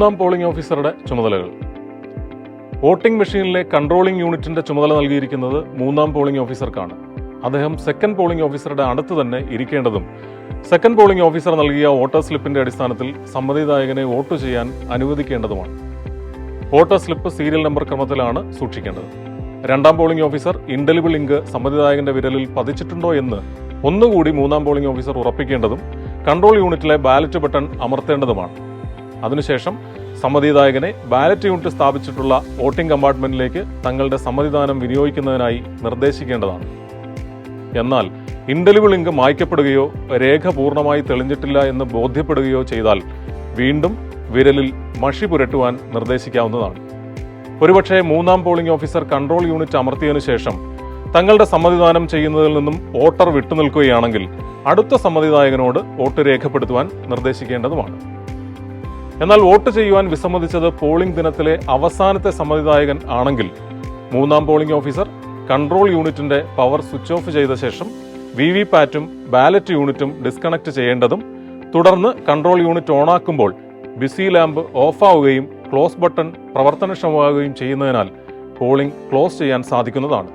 മൂന്നാം പോളിംഗ് ഓഫീസറുടെ ചുമതലകൾ. വോട്ടിംഗ് മെഷീനിലെ കൺട്രോളിംഗ് യൂണിറ്റിന്റെ ചുമതല നൽകിയിരിക്കുന്നത് മൂന്നാം പോളിംഗ് ഓഫീസർക്കാണ് അദ്ദേഹം സെക്കൻഡ് പോളിംഗ് ഓഫീസറുടെ അടുത്ത് തന്നെ ഇരിക്കേണ്ടതും സെക്കൻഡ് പോളിംഗ് ഓഫീസർ നൽകിയ വോട്ടർ സ്ലിപ്പിന്റെ അടിസ്ഥാനത്തിൽ സമ്മതിദായകനെ വോട്ട് ചെയ്യാൻ അനുവദിക്കേണ്ടതുമാണ്. വോട്ടർ സ്ലിപ്പ് സീരിയൽ നമ്പർ ക്രമത്തിലാണ് സൂക്ഷിക്കേണ്ടത്. രണ്ടാം പോളിംഗ് ഓഫീസർ ഇൻഡലിബിൾ ഇങ്ക് സമ്മതിദായകന്റെ വിരലിൽ പതിച്ചിട്ടുണ്ടോ എന്ന് ഒന്നുകൂടി മൂന്നാം പോളിംഗ് ഓഫീസർ ഉറപ്പിക്കേണ്ടതും കൺട്രോൾ യൂണിറ്റിലെ ബാലറ്റ് ബട്ടൺ അമർത്തേണ്ടതുമാണ്. അതിനുശേഷം സമ്മതിദായകനെ ബാലറ്റ് യൂണിറ്റ് സ്ഥാപിച്ചിട്ടുള്ള വോട്ടിംഗ് കമ്പാർട്ട്മെന്റിലേക്ക് തങ്ങളുടെ സമ്മതിദാനം വിനിയോഗിക്കുന്നതിനായി നിർദ്ദേശിക്കേണ്ടതാണ്. എന്നാൽ ഇൻഡലിബിൾ ഇങ്ക് മായ്ക്കപ്പെടുകയോ രേഖ പൂർണമായി തെളിഞ്ഞിട്ടില്ല എന്ന് ബോധ്യപ്പെടുകയോ ചെയ്താൽ വീണ്ടും വിരലിൽ മഷി പുരട്ടുവാൻ നിർദ്ദേശിക്കാവുന്നതാണ്. ഒരുപക്ഷെ മൂന്നാം പോളിംഗ് ഓഫീസർ കൺട്രോൾ യൂണിറ്റ് അമർത്തിയതിനു ശേഷം തങ്ങളുടെ സമ്മതിദാനം ചെയ്യുന്നതിൽ നിന്നും വോട്ടർ വിട്ടുനിൽക്കുകയാണെങ്കിൽ അടുത്ത സമ്മതിദായകനോട് വോട്ട് രേഖപ്പെടുത്തുവാൻ നിർദ്ദേശിക്കേണ്ടതുമാണ്. എന്നാൽ വോട്ട് ചെയ്യുവാൻ വിസമ്മതിച്ചത് പോളിംഗ് ദിനത്തിലെ അവസാനത്തെ സമ്മതിദായകൻ ആണെങ്കിൽ മൂന്നാം പോളിംഗ് ഓഫീസർ കൺട്രോൾ യൂണിറ്റിന്റെ പവർ സ്വിച്ച് ഓഫ് ചെയ്ത ശേഷം വി വി പാറ്റും ബാലറ്റ് യൂണിറ്റും ഡിസ്കണക്ട് ചെയ്യേണ്ടതും തുടർന്ന് കൺട്രോൾ യൂണിറ്റ് ഓണാക്കുമ്പോൾ ബിസി ലാമ്പ് ഓഫാവുകയും ക്ലോസ് ബട്ടൺ പ്രവർത്തനക്ഷമമാവുകയും ചെയ്യുന്നതിനാൽ പോളിംഗ് ക്ലോസ് ചെയ്യാൻ സാധിക്കുന്നതാണ്.